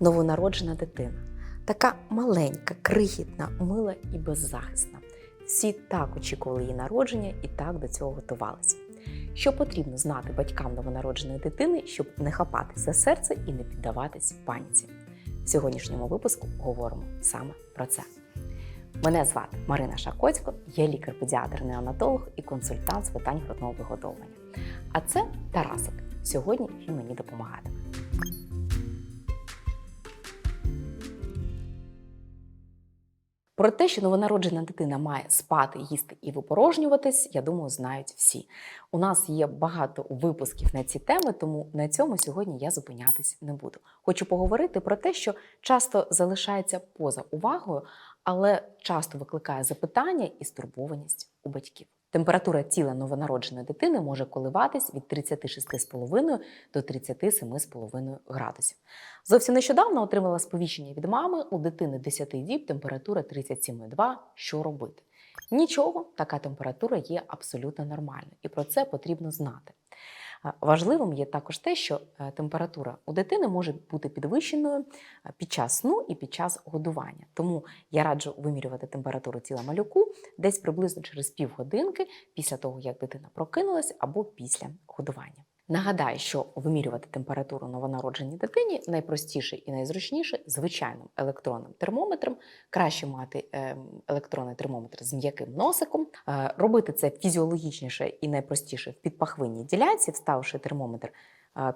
новонароджена дитина. Така маленька, крихітна, мила і беззахисна. Всі так очікували її народження і так до цього готувалися. Що потрібно знати батькам новонародженої дитини, щоб не хапати за серце і не піддаватись паніці? В сьогоднішньому випуску говоримо саме про це. Мене звати Марина Шакоцько, я лікар-педіатр, неонатолог і консультант з питань грудного вигодовування. А це Тарасик. Сьогодні він мені допомагатиме. Про те, що новонароджена дитина має спати, їсти і випорожнюватись, я думаю, знають всі. У нас є багато випусків на ці теми, тому на цьому сьогодні я зупинятись не буду. Хочу поговорити про те, що часто залишається поза увагою, але часто викликає запитання і стурбованість у батьків. Температура тіла новонародженої дитини може коливатись від 36,5 до 37,5 градусів. Зовсім нещодавно отримала сповіщення від мами у дитини 10 діб температура 37,2. Що робити? Нічого, така температура є абсолютно нормальною, і про це потрібно знати. Важливим є також те, що е, температура у дитини може бути підвищеною е, під час сну і під час годування. Тому я раджу вимірювати температуру тіла малюку десь приблизно через півгодинки після того, як дитина прокинулась, або після годування. Нагадаю, що вимірювати температуру новонародженій дитині найпростіше і найзручніше звичайним електронним термометром. Краще мати е, електронний термометр з м'яким носиком. Е, робити це фізіологічніше і найпростіше в підпахвинній ділянці, вставивши термометр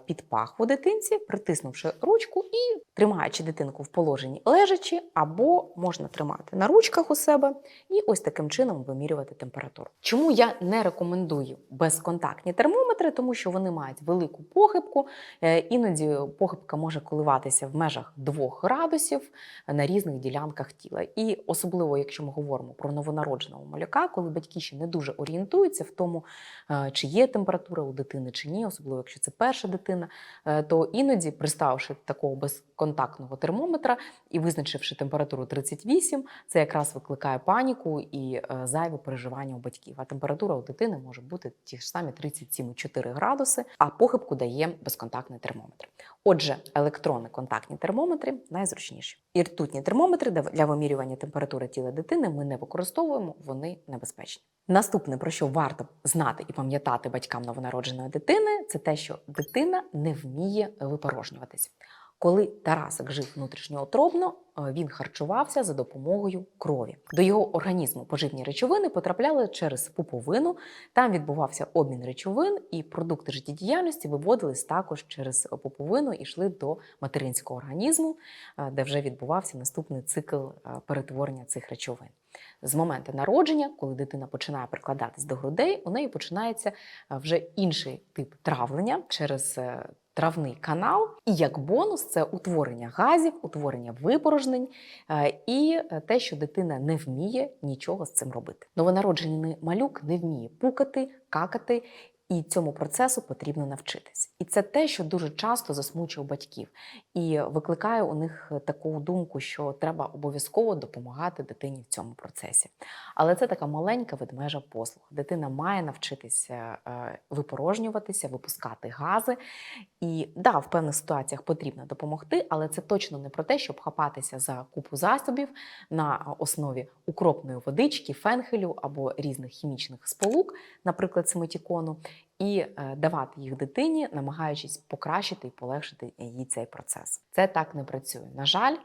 під пахву дитинці, притиснувши ручку і тримаючи дитинку в положенні лежачи, або можна тримати на ручках у себе і ось таким чином вимірювати температуру. Чому я не рекомендую безконтактні термометри, тому що вони мають велику похибку. Е, Іноді похибка може коливатися в межах 2 градусів на різних ділянках тіла. І особливо, якщо ми говоримо про новонародженого малюка, коли батьки ще не дуже орієнтуються в тому, е, чи є температура у дитини чи ні, особливо якщо це перша дитина, е, то іноді, приставивши такого безконтактного термометра і визначивши температуру 38, це якраз викликає паніку і е, зайве переживання у батьків. А температура у дитини може бути ті ж самі 37,4 градуси, а похибку дає безконтактний термометр. Отже, електронні контактні термометри найзручніші. І ртутні термометри для- вимірювання температури тіла дитини ми не використовуємо, вони небезпечні. Наступне, про що варто знати і пам'ятати батькам новонародженої дитини, це те, що дитина не вміє випорожнюватись. Коли Тарасик жив внутрішньоутробно, е, він харчувався за допомогою крові. До його організму поживні речовини потрапляли через пуповину. Там відбувався обмін речовин, і продукти життєдіяльності виводились також через пуповину і йшли до материнського організму, е, де вже відбувався наступний цикл е, перетворення цих речовин. З моменту народження, коли дитина починає прикладатись до грудей, у неї починається вже інший тип травлення через травний канал. І як бонус, це утворення газів, утворення випорожнень е, і е, те, що дитина не вміє нічого з цим робити. Новонароджений малюк не вміє пукати, какати. І цьому процесу потрібно навчитись. І це те, що дуже часто засмучує батьків і викликає у них таку думку, що треба обов'язково допомагати дитині в цьому процесі. Але це така маленька ведмежа послуг. Дитина має навчитися е, випорожнюватися, випускати гази. І да, в певних ситуаціях потрібно допомогти, але це точно не про те, щоб хапатися за купу засобів на основі укропної водички, фенхелю або різних хімічних сполук, наприклад, семитікону, і е, давати їх дитині, намагаючись покращити і полегшити їй цей процес. Це так не працює. На жаль,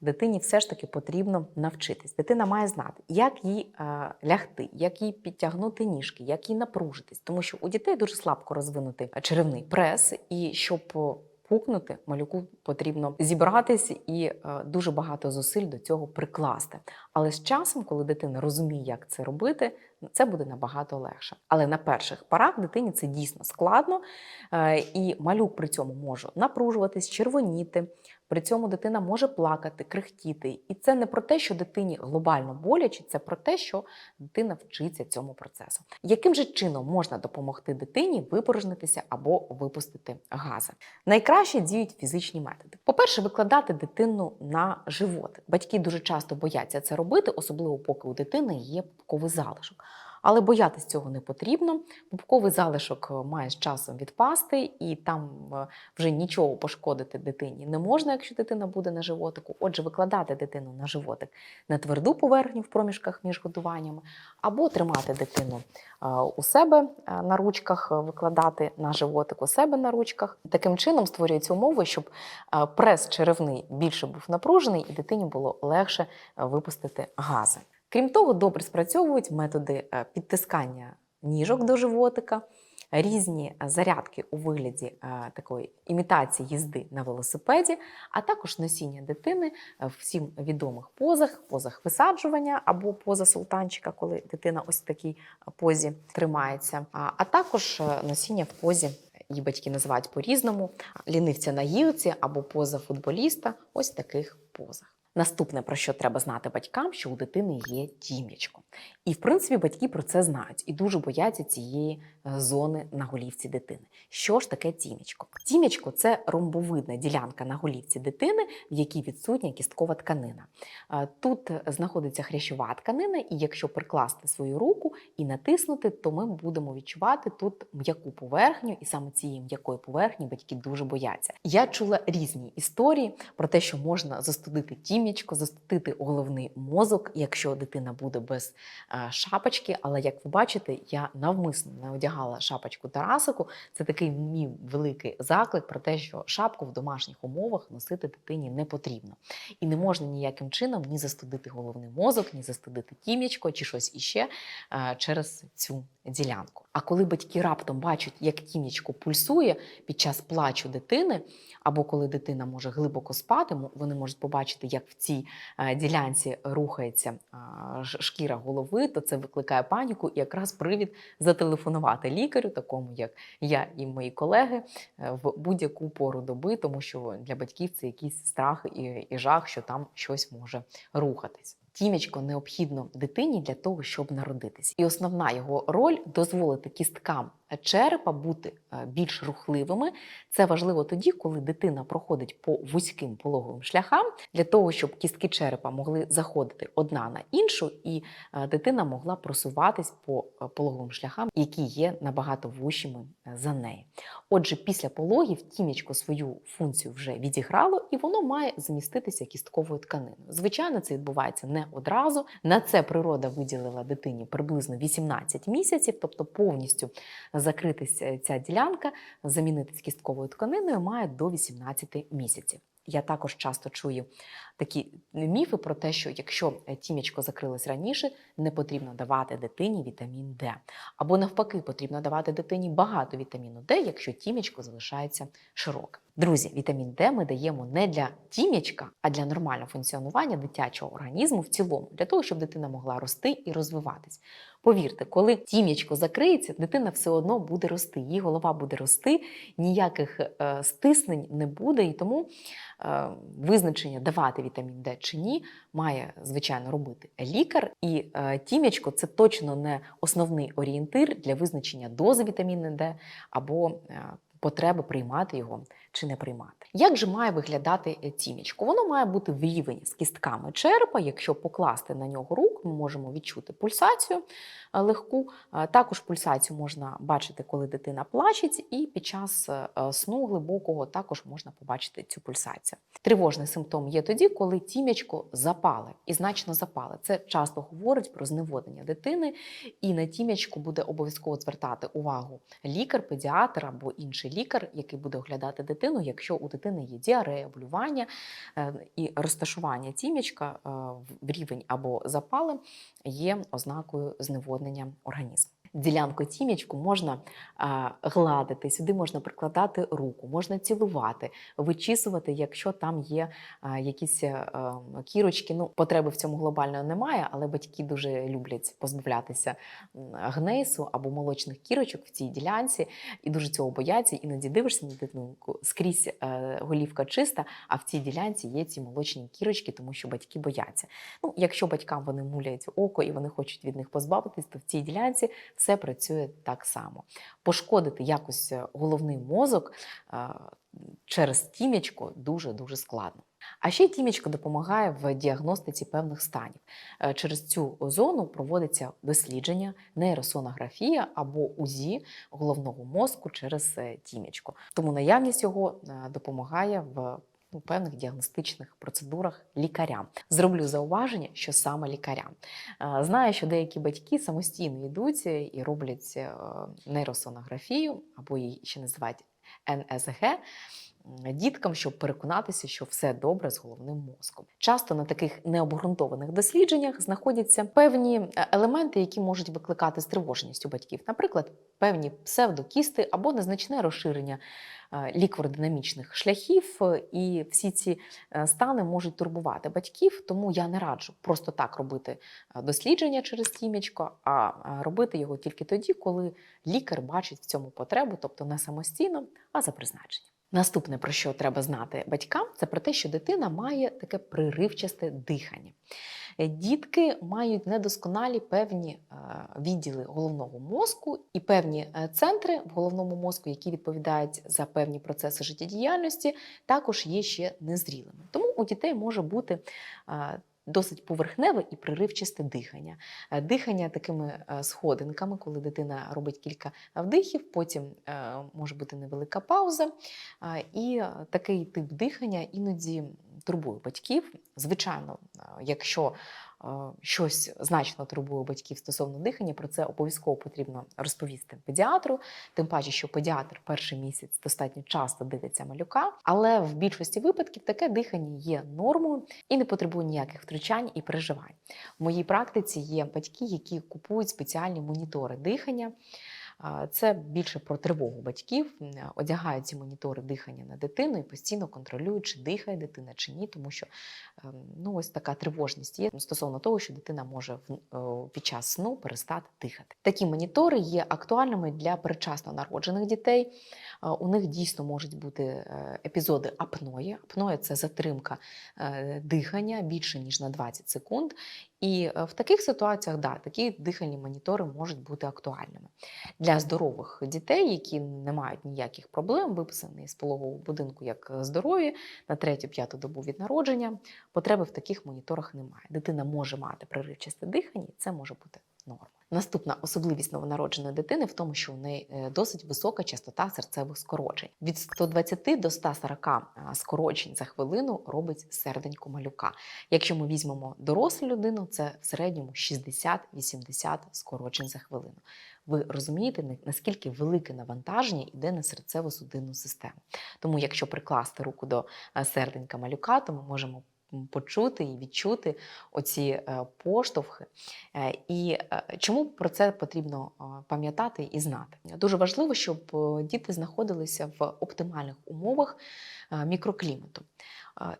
дитині все ж таки потрібно навчитись. Дитина має знати, як їй е, лягти, як їй підтягнути ніжки, як їй напружитись, тому що у дітей дуже слабко розвинутий черевний прес, і щоб пукнути, малюку потрібно зібратись і е, дуже багато зусиль до цього прикласти. Але з часом, коли дитина розуміє, як це робити, це буде набагато легше. Але на перших порах дитині це дійсно складно, е, і малюк при цьому може напружуватись, червоніти. При цьому дитина може плакати, крихтіти. І це не про те, що дитині глобально боляче, це про те, що дитина вчиться цьому процесу. Яким же чином можна допомогти дитині випорожнитися або випустити гази? Найкраще діють фізичні методи. По-перше, викладати дитину на живот. Батьки дуже часто бояться це робити, особливо поки у дитини є пупковий залишок. Але боятись цього не потрібно. Пупковий залишок е, має з часом відпасти, і там е, вже нічого пошкодити дитині не можна, якщо дитина буде на животику. Отже, викладати дитину на животик на тверду поверхню в проміжках між годуваннями, або тримати дитину е, у себе на ручках, викладати на животик у себе на ручках. Таким чином створюються умови, щоб прес черевний більше був напружений, і дитині було легше випустити гази. Крім того, добре спрацьовують методи е, підтискання ніжок до животика, різні е, зарядки у вигляді е, такої імітації їзди на велосипеді, а також носіння дитини в всім відомих позах, позах висаджування або поза султанчика, коли дитина ось в такій позі тримається, а, також носіння в позі. Її батьки називають по-різному лінивця на гілці або поза футболіста, ось в таких позах. Наступне, про що треба знати батькам, що у дитини є тім'ячко. І, в принципі, батьки про це знають і дуже бояться цієї зони на голівці дитини. Що ж таке тім'ячко? Тім'ячко це ромбовидна ділянка на голівці дитини, в якій відсутня кісткова тканина. Тут знаходиться хрящова тканина, і якщо прикласти свою руку і натиснути, то ми будемо відчувати тут м'яку поверхню, і саме цієї м'якої поверхні батьки дуже бояться. Я чула різні історії про те, що можна застудити тім'ячко, застудити головний мозок, якщо дитина буде без шапочки. Але як ви бачите, я навмисно не одягала шапочку Тарасику. Це такий мій великий заклик про те, що шапку в домашніх умовах носити дитині не потрібно. І не можна ніяким чином ні застудити головний мозок, ні застудити тім'ячко чи щось іще е, через цю ділянку. А коли батьки раптом бачать, як тім'ячко пульсує під час плачу дитини, або коли дитина може глибоко спати, вони можуть побачити, як в цій е, ділянці рухається шкіра голови, то це викликає паніку і якраз привід зателефонувати лікарю, такому як я і мої колеги, е, в будь-яку пору доби, тому що для батьків це якийсь страх і жах, що там щось може рухатись. Тім'ячко необхідно дитині для того, щоб народитись. І основна його роль дозволити кісткам черепа бути е, більш рухливими. Це важливо тоді, коли дитина проходить по вузьким пологовим шляхам, для того, щоб кістки черепа могли заходити одна на іншу, і е, дитина могла просуватись по е, пологовим шляхам, які є набагато вущими за неї. Отже, після пологів тім'ячко свою функцію вже відіграло, і воно має заміститися кістковою тканиною. Звичайно, це відбувається не одразу. На це природа виділила дитині приблизно 18 місяців, тобто повністю закритися ця ділянка, замінитись кістковою тканиною має до 18 місяців. Я також часто чую такі міфи про те, що якщо тім'ячко закрилось раніше, не потрібно давати дитині вітамін Д. Або навпаки, потрібно давати дитині багато вітаміну Д, якщо тім'ячко залишається широким. Друзі, вітамін Д ми даємо не для тім'ячка, а для нормального функціонування дитячого організму в цілому, для того, щоб дитина могла рости і розвиватись. Повірте, коли тім'ячко закриється, дитина все одно буде рости, її голова буде рости, ніяких е, стиснень не буде, і тому е, визначення давати вітамін Д чи ні має звичайно робити лікар. І е, тім'ячко це точно не основний орієнтир для визначення дози вітаміну Д або е, потреби приймати його чи не приймати. Як же має виглядати е. Воно має бути в рівень з кістками черепа. Якщо покласти на нього руку, ми можемо відчути пульсацію е, легку. Е, Також пульсацію можна бачити, коли дитина плачеть, і під час сну глибокого також можна побачити цю пульсацію. Тривожний симптом є тоді, коли тім'ячко запале і значно запале. Це часто говорить про зневоднення дитини, і на тім'ячку буде обов'язково звертати увагу лікар, педіатр або інший лікар, який буде оглядати дитину, якщо у дитини є діарея, блювання е, і розташування тім'ячка е, в рівень або запали є ознакою зневоднення організму. Ділянку тім'ячку можна а, гладити, сюди можна прикладати руку, можна цілувати, вичісувати, якщо там є а, якісь е, ем, кірочки. Ну, потреби в цьому глобально немає, але батьки дуже люблять позбавлятися гнейсу або молочних кірочок в цій ділянці і дуже цього бояться. Іноді дивишся на дитинку, скрізь е, голівка чиста, а в цій ділянці є ці молочні кірочки, тому що батьки бояться. Ну, якщо батькам вони муляють око і вони хочуть від них позбавитись, то в цій ділянці все працює так само. Пошкодити якось е, головний мозок через тім'ячко дуже дуже складно. А ще тімічка допомагає в діагностиці певних станів. Е, Через цю зону проводиться дослідження, нейросонографія або УЗІ головного мозку через е, тімічку. Тому наявність його допомагає в ну, певних діагностичних процедурах лікарям. Зроблю зауваження, що саме лікарям. Е, Знаю, що деякі батьки самостійно йдуть і роблять е, нейросонографію, або її ще називають НСГ діткам, щоб переконатися, що все добре з головним мозком. Часто на таких необґрунтованих дослідженнях знаходяться певні е, елементи, які можуть викликати стривоженість у батьків, наприклад, певні псевдокісти або незначне розширення е, шляхів, е, і всі ці стани можуть турбувати батьків. Тому я не раджу просто так робити дослідження через тім'ячко, а робити його тільки тоді, коли лікар бачить в цьому потребу, тобто не самостійно, а за призначенням. Наступне, про що треба знати батькам, це про те, що дитина має таке приривчасте дихання. Е, Дітки мають недосконалі певні е, відділи головного мозку і певні е, центри в головному мозку, які відповідають за певні процеси життєдіяльності, також є ще незрілими. Тому у дітей може бути досить поверхневе і приривчасте дихання. Е, Дихання такими е, сходинками, коли дитина робить кілька вдихів, потім е, може бути невелика пауза. І такий тип дихання іноді турбує батьків. Звичайно, якщо щось значно турбує батьків стосовно дихання, про це обов'язково потрібно розповісти педіатру. Тим паче, що педіатр перший місяць достатньо часто дивиться малюка, але в більшості випадків таке дихання є нормою і не потребує ніяких втручань і переживань. В моїй практиці є батьки, які купують спеціальні монітори дихання. Це більше про тривогу батьків. Одягають ці монітори дихання на дитину і постійно контролюють, чи дихає дитина чи ні, тому що ну, ось така тривожність є стосовно того, що дитина може е, під час сну перестати дихати. Такі монітори є актуальними для передчасно народжених дітей. Е, У них дійсно можуть бути е, епізоди апної. Апноя це затримка дихання більше ніж на 20 секунд. І в таких ситуаціях да, такі дихальні монітори можуть бути актуальними. Для здорових дітей, які не мають ніяких проблем, виписані з пологового будинку як здорові на третю-п'яту добу від народження, потреби в таких моніторах немає. Дитина може мати приривчасте дихання, і це може бути норма. Наступна особливість новонародженої дитини в тому, що у неї е, досить висока частота серцевих скорочень. Від 120 до 140 скорочень за хвилину робить серденько малюка. Якщо ми візьмемо дорослу людину, це в середньому 60-80 скорочень за хвилину. Ви розумієте, наскільки велике навантаження йде на серцево-судинну систему. Тому, якщо прикласти руку до е, серденька малюка, то ми можемо почути і відчути оці е, поштовхи. Е, І е, чому про це потрібно пам'ятати і знати? Дуже важливо, щоб діти знаходилися в оптимальних умовах мікроклімату.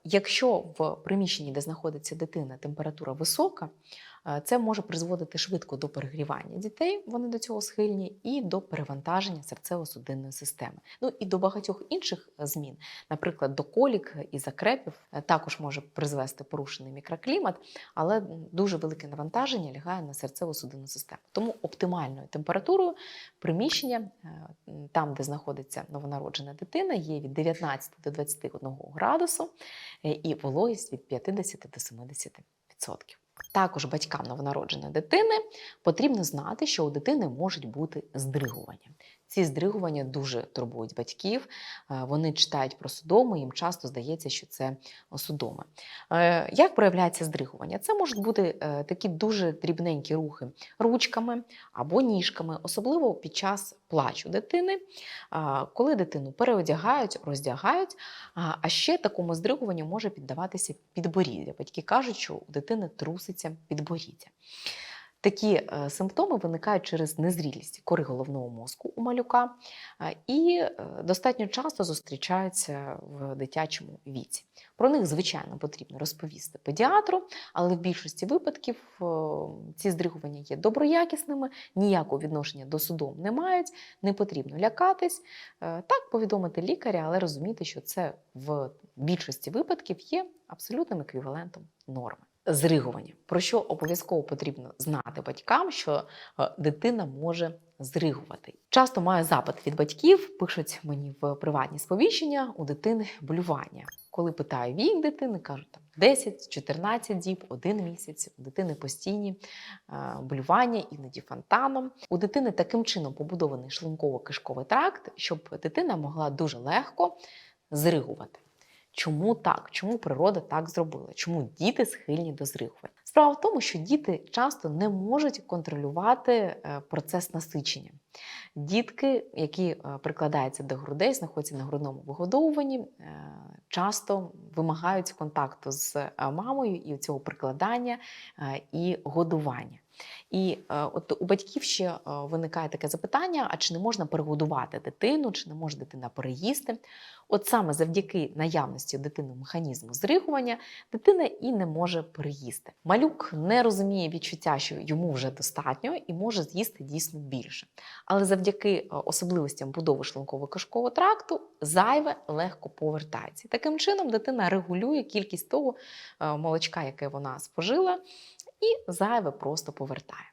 Якщо в приміщенні, де знаходиться дитина, температура висока, це може призводити швидко до перегрівання дітей, вони до цього схильні, і до перевантаження серцево-судинної системи. Ну і до багатьох інших е, змін, наприклад, до колік і закрепів, е, також може призвести порушений мікроклімат, але дуже велике навантаження лягає на серцево-судинну систему. Тому оптимальною температурою приміщення, е, там, де знаходиться новонароджена дитина, є від 19 до 21 градусу е, і вологість від 50 до 70%. Також батькам новонародженої дитини потрібно знати, що у дитини можуть бути здригування. Ці здригування дуже турбують батьків. е, Вони читають про судоми, їм часто здається, що це судоми. Е, Як проявляється здригування? Це можуть бути е, такі дуже дрібненькі рухи ручками або ніжками, особливо під час плачу дитини, коли дитину переодягають, роздягають. А а ще такому здригуванню може піддаватися підборіддя. Батьки кажуть, що у дитини труситься підборіддя. Такі е, симптоми виникають через незрілість кори головного мозку у малюка і е, достатньо часто зустрічаються в дитячому віці. Про них, звичайно, потрібно розповісти педіатру, але в більшості випадків е, ці здригування є доброякісними, ніякого відношення до судом не мають, не потрібно лякатись. Так, повідомити лікаря, але розуміти, що це в більшості випадків є абсолютним еквівалентом норми. Зригування. Про що обов'язково потрібно знати батькам, що е, дитина може зригувати. Часто маю запит від батьків, пишуть мені в приватні сповіщення у дитини болювання. Коли питаю вік дитини, кажуть там 10-14 діб, один місяць, у дитини постійні е, болювання, іноді фонтаном. У дитини таким чином побудований шлунково-кишковий тракт, щоб дитина могла дуже легко зригувати. Чому так? Чому природа так зробила? Чому діти схильні до зригувань? Справа в тому, що діти часто не можуть контролювати е, процес насичення. Дітки, які е, прикладаються до грудей, знаходяться на грудному вигодовуванні, е, часто вимагають контакту з мамою і цього прикладання і годування. І е, от у батьків ще виникає таке запитання: а чи не можна перегодувати дитину, чи не може дитина переїсти? От саме завдяки наявності у дитини механізму зригування дитина і не може переїсти. Малюк не розуміє відчуття, що йому вже достатньо і може з'їсти дійсно більше. Але завдяки е, особливостям будови шлунково-кишкового тракту зайве легко повертається. Таким чином дитина регулює кількість того е, молочка, яке вона спожила, і зайве просто повертає.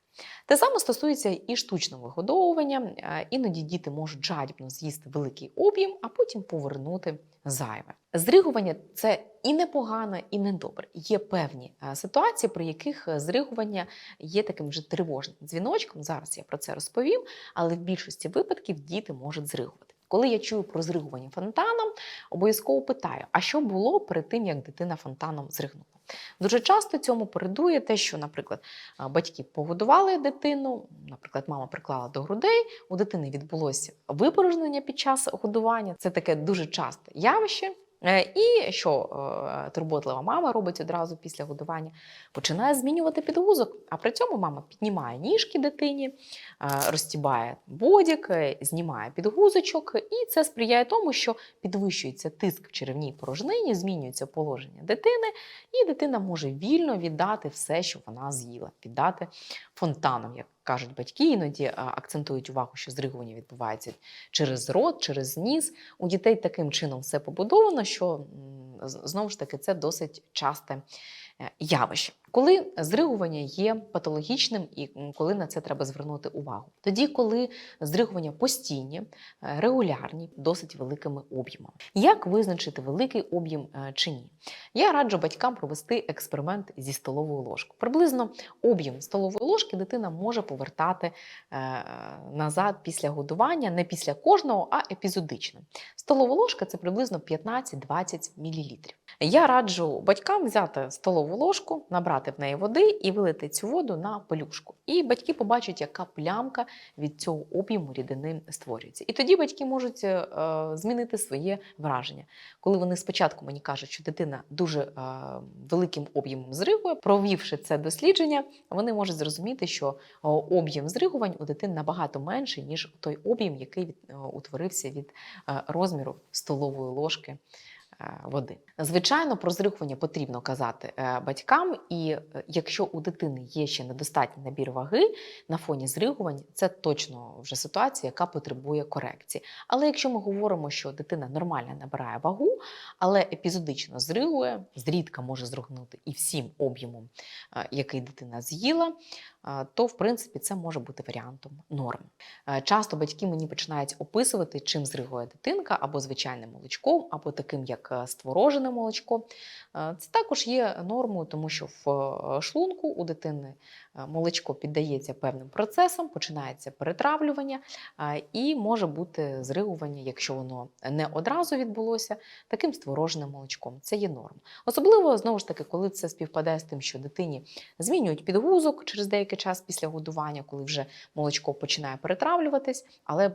Те саме стосується і штучного вигодовування. Е, Іноді діти можуть жадібно з'їсти великий об'єм, а потім повернути зайве. Зригування це і непогано, і недобре. Є певні е, ситуації, при яких е, зригування є таким вже тривожним дзвіночком. Зараз я про це розповім, але в більшості випадків діти можуть зригувати. Коли я чую про зригування фонтаном, обов'язково питаю: а що було перед тим, як дитина фонтаном зригнула? Дуже часто цьому передує те, що, наприклад, батьки погодували дитину, наприклад, мама приклала до грудей, у дитини відбулося випорожнення під час годування. Це таке дуже часте явище. Е, І що е, турботлива мама робить одразу після годування? Починає змінювати підгузок. А при цьому мама піднімає ніжки дитині, е, розтібає бодік, знімає підгузочок, і це сприяє тому, що підвищується тиск в черевній порожнині, змінюється положення дитини, і дитина може вільно віддати все, що вона з'їла, віддати фонтаном, як кажуть батьки. Іноді акцентують увагу, що зригування відбувається через рот, через ніс. У дітей таким чином все побудовано, що знову ж таки це досить часте е, явище. Коли зригування є патологічним і коли на це треба звернути увагу. Тоді, коли зригування постійні, е, регулярні, досить великими об'ємами. Як визначити великий об'єм е, чи ні? Я раджу батькам провести експеримент зі столовою ложкою. Приблизно об'єм столової ложки дитина може повертати е, назад після годування, не після кожного, а епізодично. Столова ложка це приблизно 15-20 мл. Я раджу батькам взяти столову ложку, набрати в неї води і вилити цю воду на пелюшку. І батьки побачать, яка плямка від цього об'єму рідини створюється. І тоді батьки можуть е, змінити своє враження. Коли вони спочатку мені кажуть, що дитина дуже е, великим об'ємом зригує, провівши це дослідження, вони можуть зрозуміти, що об'єм зригувань у дитини набагато менший, ніж той об'єм, який від, е, утворився від е, розміру столової ложки. Е, Води. Звичайно, про зригування потрібно казати е, батькам, і е, якщо у дитини є ще недостатній набір ваги на фоні зригувань, це точно вже ситуація, яка потребує корекції. Але якщо ми говоримо, що дитина нормально набирає вагу, але епізодично зригує, зрідка може зригнути і всім об'ємом, який дитина з'їла, то в принципі це може бути варіантом норм. Е, Часто батьки мені починають описувати, чим зригує дитинка або звичайним молочком, або таким як е, створожене молочко. Е, Це також є нормою, тому що в шлунку у дитини молочко піддається певним процесам, починається перетравлювання е, і може бути зригування, якщо воно не одразу відбулося, таким створоженим молочком. Це є норм. Особливо знову ж таки, коли це співпадає з тим, що дитині змінюють підгузок через деякий час після годування, коли вже молочко починає перетравлюватись, але е,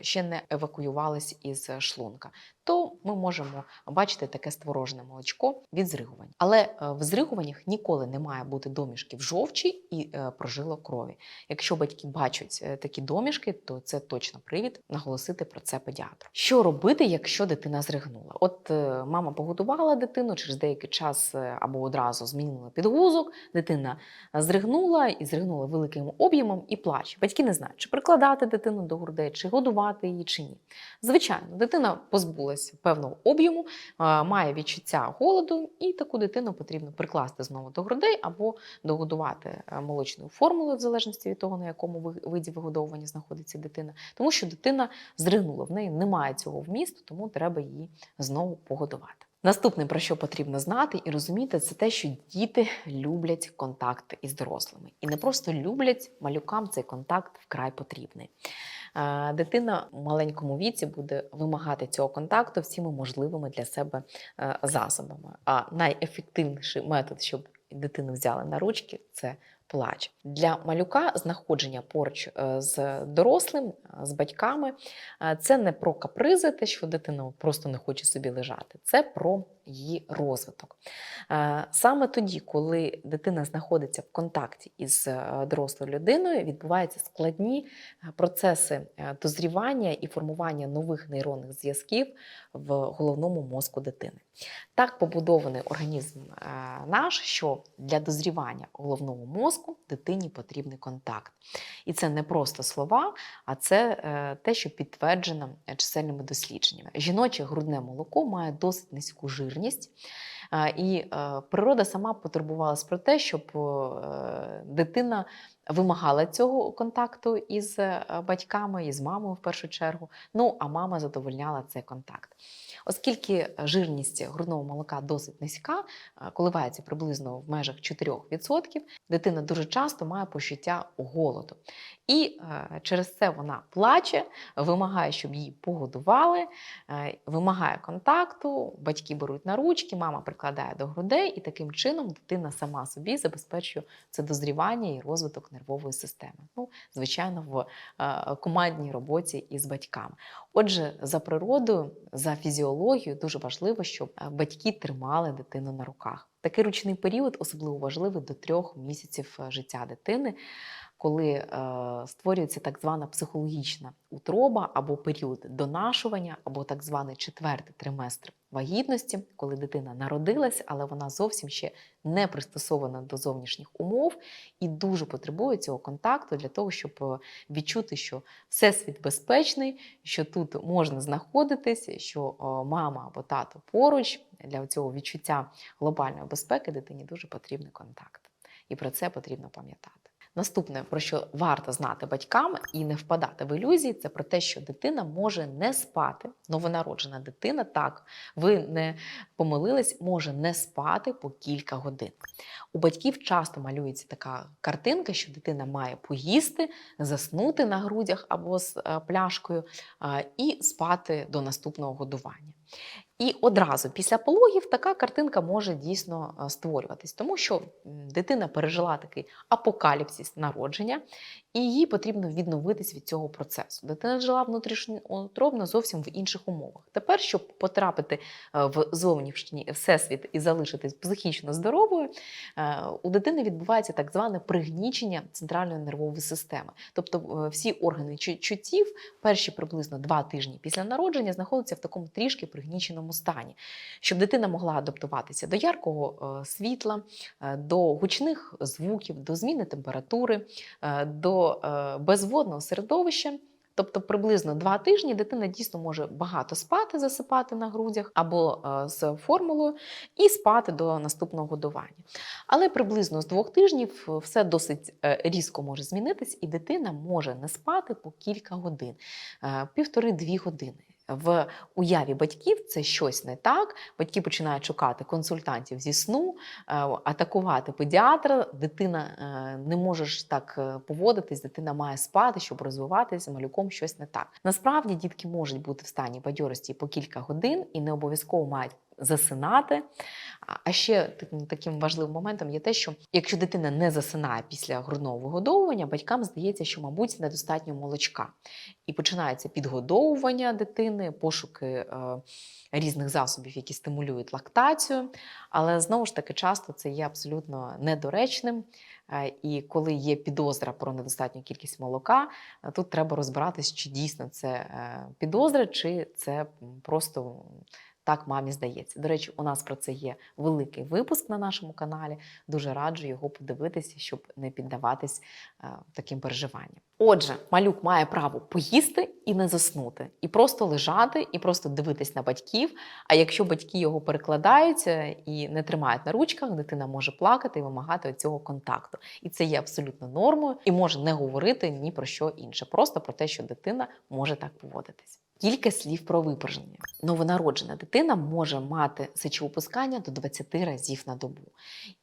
ще не евакуювалось із шлунка. То ми можемо бачити таке створожене молочко від зригувань. Але е, в зригуваннях ніколи не має бути домішків жовчі і е, прожилок крові. Якщо батьки бачать е, такі домішки, то це точно привід наголосити про це педіатру. Що робити, якщо дитина зригнула? От мама погодувала дитину через деякий час або одразу змінила підгузок, дитина зригнула і зригнула великим об'ємом і плаче. Батьки не знають, чи прикладати дитину до грудей, чи годувати її, чи ні. Звичайно, дитина позбулася якогось певного об'єму, має відчуття голоду, і таку дитину потрібно прикласти знову до грудей або догодувати е, молочною формулою, в залежності від того, на якому ви- виді вигодовування знаходиться дитина, тому що дитина зригнула, в неї немає цього вмісту, тому треба її знову погодувати. Наступне, про що потрібно знати і розуміти, це те, що діти люблять контакт із дорослими. І не просто люблять, малюкам цей контакт вкрай потрібний. Е, Дитина в маленькому віці буде вимагати цього контакту всіми можливими для себе е, засобами. А найефективніший метод, щоб дитину взяли на ручки, це плач. Для малюка знаходження поруч е, з дорослим, е, з батьками, е, це не про капризи, те, що дитина просто не хоче собі лежати, це про її розвиток. Саме тоді, коли дитина знаходиться в контакті із дорослою людиною, відбуваються складні процеси дозрівання і формування нових нейронних зв'язків в головному мозку дитини. Так побудований організм наш, що для дозрівання головного мозку дитині потрібний контакт. І це не просто слова, а це е, те, що підтверджено е, чисельними дослідженнями. Жіноче грудне молоко має досить низьку жирність. Е, І природа сама потурбувалась про те, щоб дитина вимагала цього контакту із батьками, із мамою в першу чергу. Ну а мама задовольняла цей контакт. Оскільки жирність грудного молока досить низька, е, коливається приблизно в межах 4%, дитина дуже часто має почуття голоду. І е, через це вона плаче, вимагає, щоб її погодували, е, вимагає контакту, батьки беруть на ручки, мама прикладає до грудей, і таким чином дитина сама собі забезпечує це дозрівання і розвиток нервової системи. Ну, звичайно, в е, командній роботі із батьками. Отже, за природою, за фізіологією дуже важливо, щоб е, батьки тримали дитину на руках. Такий ручний період особливо важливий до трьох місяців е, життя дитини, коли е, створюється так звана психологічна утроба або період донашування, або так званий четвертий триместр вагітності, коли дитина народилась, але вона зовсім ще не пристосована до зовнішніх умов і дуже потребує цього контакту для того, щоб е, відчути, що всесвіт безпечний, що тут можна знаходитись, що е, мама або тато поруч для цього відчуття глобальної безпеки дитині дуже потрібний контакт. І про це потрібно пам'ятати. Наступне, про що варто знати батькам і не впадати в ілюзії, це про те, що дитина може не спати. Новонароджена дитина, так, ви не помилились, може не спати по кілька годин. У батьків часто малюється така картинка, що дитина має поїсти, заснути на грудях або з е, пляшкою і спати до наступного годування. І одразу після пологів така картинка може дійсно е, створюватись, тому що дитина пережила такий апокаліпсис народження, і їй потрібно відновитись від цього процесу. Дитина жила внутрішньоутробно зовсім в інших умовах. Тепер, щоб потрапити е, в зовнішній всесвіт і залишитись психічно здоровою, е, у дитини відбувається так зване пригнічення центральної нервової системи. Тобто е, всі органи чуттів перші приблизно два тижні після народження знаходяться в такому трішки пригніченому стані, щоб дитина могла адаптуватися до яркого світла, до гучних звуків, до зміни температури, до е, безводного середовища. Тобто приблизно два тижні дитина дійсно може багато спати, засипати на грудях або е, з формулою і спати до наступного годування. Але приблизно з двох тижнів е, все досить різко може змінитись, і дитина може не спати по кілька годин, півтори-дві години. В уяві батьків це щось не так. Батьки починають шукати консультантів зі сну, е, атакувати педіатра. Дитина е, не може так е, поводитись, дитина має спати, щоб розвиватися, малюком щось не так. Насправді дітки можуть бути в стані бадьорості по кілька годин і не обов'язково мають засинати. А- ще таким, таким важливим моментом є те, що якщо дитина не засинає після грудного вигодовування, батькам здається, що, мабуть, недостатньо молочка. І починається підгодовування дитини, пошуки е, різних засобів, які стимулюють лактацію. Але знову ж таки, часто це є абсолютно недоречним. Е, І коли є підозра про недостатню кількість молока, е, тут треба розбиратись, чи дійсно це е, підозра, чи це просто Так мамі здається. До речі, у нас про це є великий випуск на нашому каналі. Дуже раджу його подивитися, щоб не піддаватись е, таким переживанням. Отже, малюк має право поїсти і не заснути, і просто лежати, і просто дивитись на батьків. А якщо батьки його перекладаються і не тримають на ручках, дитина може плакати і вимагати цього контакту. І це є абсолютно нормою і може не говорити ні про що інше, просто про те, що дитина може так поводитись. Кілька слів про випорожнення. Новонароджена дитина може мати сечовипускання до 20 разів на добу.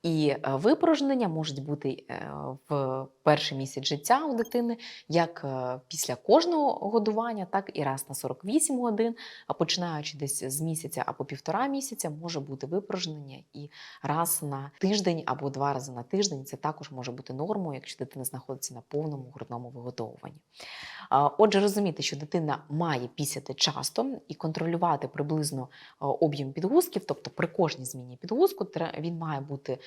І е, випорожнення можуть бути е, в перший місяць життя у дитини як е, після кожного годування, так і раз на 48 годин, а починаючи десь з місяця або півтора місяця, може бути випорожнення і раз на тиждень або два рази на тиждень. Це також може бути нормою, якщо дитина знаходиться на повному грудному вигодовуванні. Отже, розуміти, що дитина має пісяти часто і контролювати приблизно об'єм підгузків, тобто при кожній зміні підгузку він має бути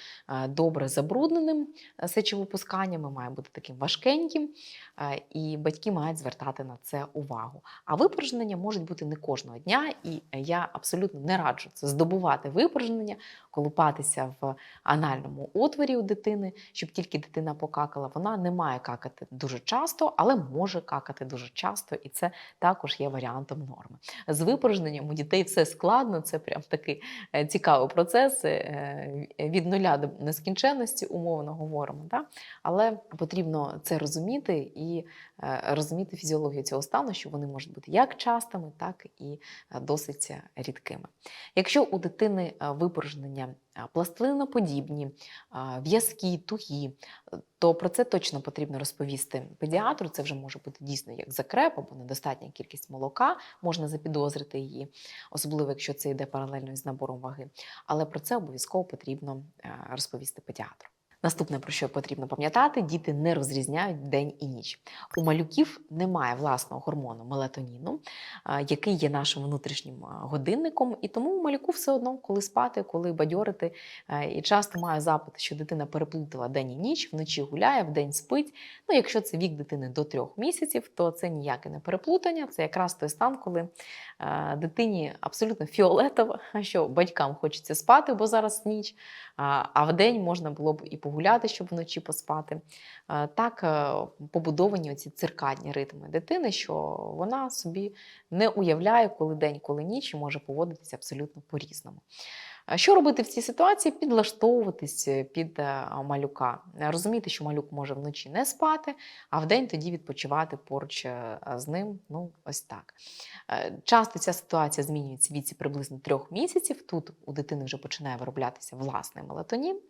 добре забрудненим а, сечовипусканнями, має бути таким важкеньким, і батьки мають звертати на це увагу. А випорожнення можуть бути не кожного дня, і я абсолютно не раджу це здобувати випорожнення, колупатися в анальному отворі у дитини, щоб тільки дитина покакала. Вона не має какати дуже часто, але може какати дуже часто, і це також є варіантом норми. З випорожненням у дітей все складно, це прям такий е, цікавий процес е, від нуля до нескінченності, умовно говоримо. Да? Але потрібно це розуміти і е, розуміти фізіологію цього стану, що вони можуть бути як частими, так і досить рідкими. Якщо у дитини випорожнення пластилиноподібні, в'язкі, тугі, е, то про це точно потрібно розповісти педіатру. Це вже може бути дійсно як закреп або недостатня кількість молока, можна запідозрити її, особливо якщо це йде паралельно із набором ваги. Але про це обов'язково потрібно е, розповісти педіатру. Наступне, про що потрібно пам'ятати, діти не розрізняють день і ніч. У малюків немає власного гормону мелатоніну, який є нашим внутрішнім годинником, і тому у малюку все одно, коли спати, коли бадьорити. І часто маю запит, що дитина переплутала день і ніч, вночі гуляє, вдень спить. Ну, якщо це вік дитини до трьох місяців, то це ніяке не переплутання. Це якраз той стан, коли дитині абсолютно фіолетово, що батькам хочеться спати, бо зараз ніч, а в вдень можна було б і погуляти, щоб вночі поспати. Так е, побудовані оці циркадні ритми дитини, що вона собі не уявляє, коли день, коли ніч, і може поводитися абсолютно по-різному. Що робити в цій ситуації? Підлаштовуватись е, під е, малюка, розуміти, що малюк може вночі не спати, а вдень тоді відпочивати поруч е, з ним. Ну, ось так. Е, Часто ця ситуація змінюється в віці приблизно трьох місяців. Тут у дитини вже починає вироблятися власний мелатонін,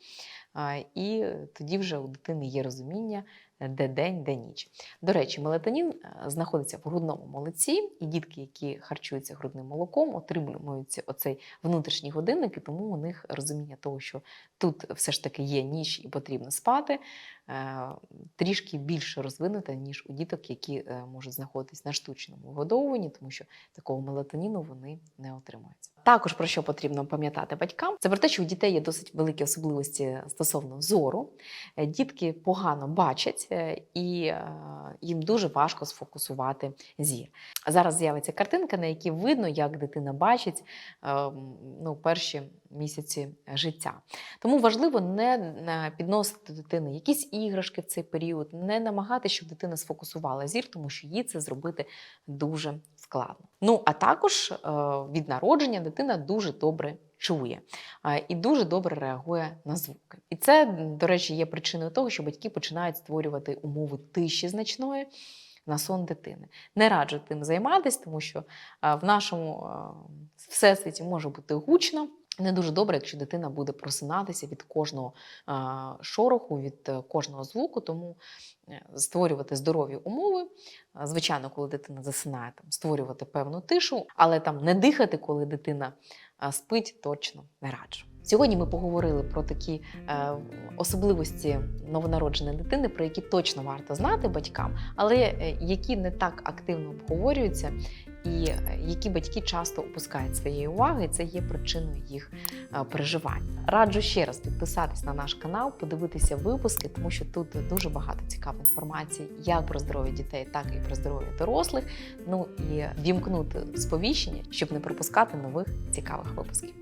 і тоді вже у дитини є розуміння, е, де день, де ніч. До речі, мелатонін е, знаходиться в грудному молоці, і дітки, які харчуються грудним молоком, отримують оцей внутрішній годинник, і тому у них розуміння того, що тут все ж таки є ніч і потрібно спати, трішки більше розвинуте, ніж у діток, які е, можуть знаходитись на штучному вигодовуванні, тому що такого мелатоніну вони не отримують. Також про що потрібно пам'ятати батькам, це про те, що у дітей є досить великі особливості стосовно зору. Е, Дітки погано бачать е, і е, їм дуже важко сфокусувати зір. Зараз з'явиться картинка, на якій видно, як дитина бачить е, ну, перші місяці життя. Тому важливо не е, підносити дитини якісь іграшки в цей період, не намагатися, щоб дитина сфокусувала зір, тому що їй це зробити дуже складно. Ну а також е, від народження дитина дуже добре чує і дуже добре реагує на звуки. І це, до речі, є причиною того, що батьки починають створювати умови тиші значної. На сон дитини. Не раджу тим займатися, тому що е, в нашому всесвіті може бути гучно. Не дуже добре, якщо дитина буде просинатися від кожного шороху, від е, кожного звуку, тому е, створювати здорові умови. Звичайно, коли дитина засинає, там, створювати певну тишу, але там не дихати, коли дитина спить, точно не раджу. Сьогодні ми поговорили про такі е, особливості новонародженої дитини, про які точно варто знати батькам, але е, які не так активно обговорюються і які батьки часто опускають своєї уваги, і це є причиною їх е, переживань. Раджу ще раз підписатись на наш канал, подивитися випуски, тому що тут дуже багато цікавої інформації як про здоров'я дітей, так і про здоров'я дорослих. Ну і вімкнути сповіщення, щоб не пропускати нових цікавих випусків.